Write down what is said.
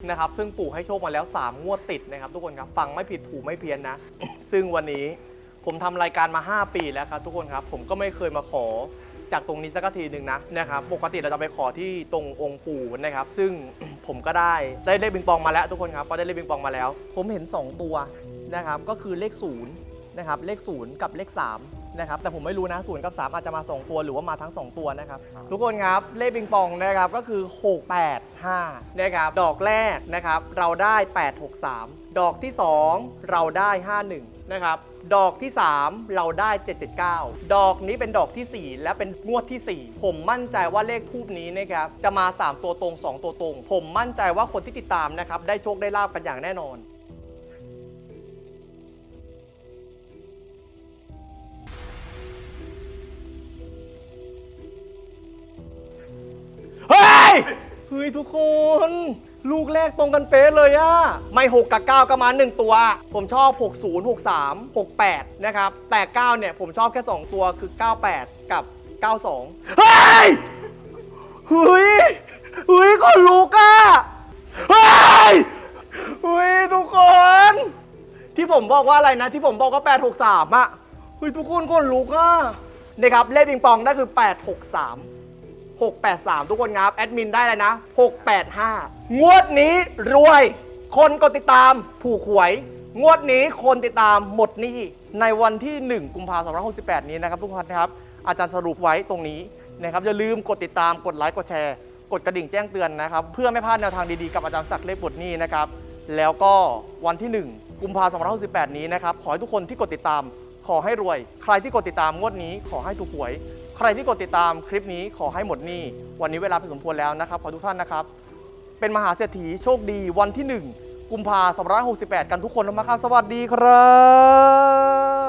นะครับซึ่งปู่ให้โชคมาแล้ว 3 งวดติดนะครับทุกคนครับฟังไม่ผิดถูกไม่เพี้ยนนะ ซึ่งวันนี้ผมทำรายการมา 5 ปีแล้วครับทุกคนครับผมก็ไม่เคยมาขอจากตรงนี้สักทีหนึ่งนะนะครับปกติเราจะไปขอที่ตรงองค์ปู่นะครับ ซึ่งผมก็ได้ได้เลขบิงปองมาแล้วทุกคนครับก็ได้เลขบิงปองมาแล้ว ผมเห็น 2 ตัวนะครับก็คือเลข0 นะครับเลข 0 กับเลข3นะครับแต่ผมไม่รู้นะ0กับ 3 อาจจะมา 2 ตัวหรือว่ามาทั้ง 2 ตัวนะครับทุกคนครับเลขบิงปองนะครับก็คือ 685นะครับดอกแรกนะครับเราได้ 863 ดอกที่ 2 เราได้ 51นะครับดอกที่ 3 เราได้ 779 ดอกนี้เป็นดอกที่ 4 และเป็นงวดที่ 4 ผมมั่นใจว่าเลขทูปนี้นะครับจะมา 3 ตัวตรง 2 ตัวตรง ผมมั่นใจว่าคนที่ติดตามนะครับได้โชคได้ลาบกันอย่างแน่นอน ย เฮ้ยทุกคน ลูกแรกตรงกันเป๊ะเลยอะไม่ 6 กับ 9 ก็มา1ตัว ผมชอบ 60 63 68 นะครับ แต่ 9 เนี่ย ผมชอบแค่ 2 ตัวคือ 98 กับ 92 เฮ้ย เฮ้ย เฮ้ยคนลุกอะเฮ้ย เฮ้ยทุกคน ที่ผมบอกว่าอะไรนะ ที่ผมบอกว่า 863อะเฮ้ยทุกคนคนลุกอะนี่ครับเลขปิงปองนั่นคือ 863 683 ทุกคนครับ แอดมินได้เลยนะ 685 งวดนี้รวย คนกดติดตามถูกหวย งวดนี้คนติดตามหมดหนี้ในวันที่ 1 กุมภาพันธ์2568 นี้นะครับ ทุกคนครับ อาจารย์สรุปไว้ตรงนี้นะครับอย่าลืมกดติดตามกดไลค์กดแชร์ กดกระดิ่งแจ้งเตือนนะครับ เพื่อไม่พลาดแนวทางดีๆกับอาจารย์ศักดิ์เลขบทนี้นะครับ แล้วก็วันที่ 1 กุมภาพันธ์2568 นี้นะครับ ขอให้ทุกคนที่กดติดตาม ขอให้รวย ใครที่กดติดตามงวดนี้ขอให้ถูกหวย ใครที่กดติดตามคลิปนี้ขอให้หมดหนี้ วันนี้เวลาเป็นสมควรแล้วนะครับขอทุกท่านนะครับ เป็นมหาเศรษฐีโชคดีวันที่ 1 กุมภาพันธ์2568 กันทุกคนนะครับ สวัสดีครับ